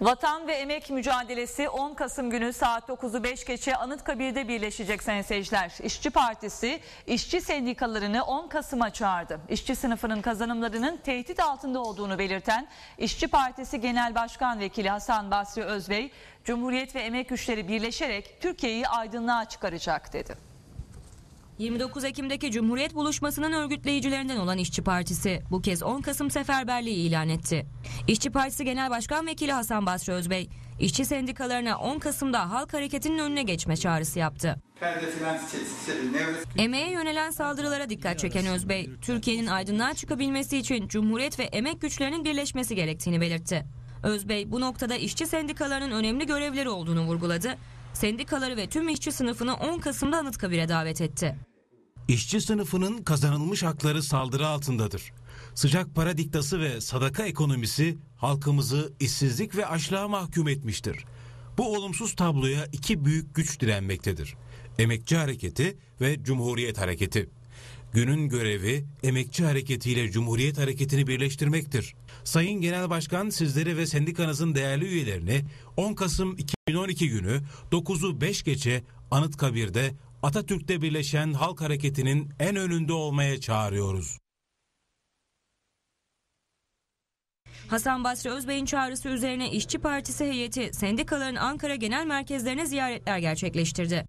Vatan ve emek mücadelesi 10 Kasım günü saat 9'u 5 geçe Anıtkabir'de birleşecek sayın seyirciler. İşçi Partisi işçi sendikalarını 10 Kasım'a çağırdı. İşçi sınıfının kazanımlarının tehdit altında olduğunu belirten İşçi Partisi Genel Başkan Vekili Hasan Basri Özbey, Cumhuriyet ve emek güçleri birleşerek Türkiye'yi aydınlığa çıkaracak dedi. 29 Ekim'deki Cumhuriyet buluşmasının örgütleyicilerinden olan İşçi Partisi bu kez 10 Kasım seferberliği ilan etti. İşçi Partisi Genel Başkan Vekili Hasan Basri Özbey, işçi sendikalarına 10 Kasım'da halk hareketinin önüne geçme çağrısı yaptı. Emeğe yönelen saldırılara dikkat çeken Özbey, Türkiye'nin aydınlığa çıkabilmesi için Cumhuriyet ve emek güçlerinin birleşmesi gerektiğini belirtti. Özbey bu noktada işçi sendikalarının önemli görevleri olduğunu vurguladı. Sendikaları ve tüm işçi sınıfını 10 Kasım'da Anıtkabir'e davet etti. İşçi sınıfının kazanılmış hakları saldırı altındadır. Sıcak para diktası ve sadaka ekonomisi halkımızı işsizlik ve açlığa mahkum etmiştir. Bu olumsuz tabloya iki büyük güç direnmektedir. Emekçi hareketi ve Cumhuriyet hareketi. Günün görevi emekçi hareketiyle Cumhuriyet hareketini birleştirmektir. Sayın Genel Başkan sizleri ve sendikanızın değerli üyelerini 10 Kasım 2012 günü 9'u 5 geçe Anıtkabir'de Atatürk'te birleşen halk hareketinin en önünde olmaya çağırıyoruz. Hasan Basri Özbey'in çağrısı üzerine İşçi Partisi heyeti sendikaların Ankara genel merkezlerine ziyaretler gerçekleştirdi.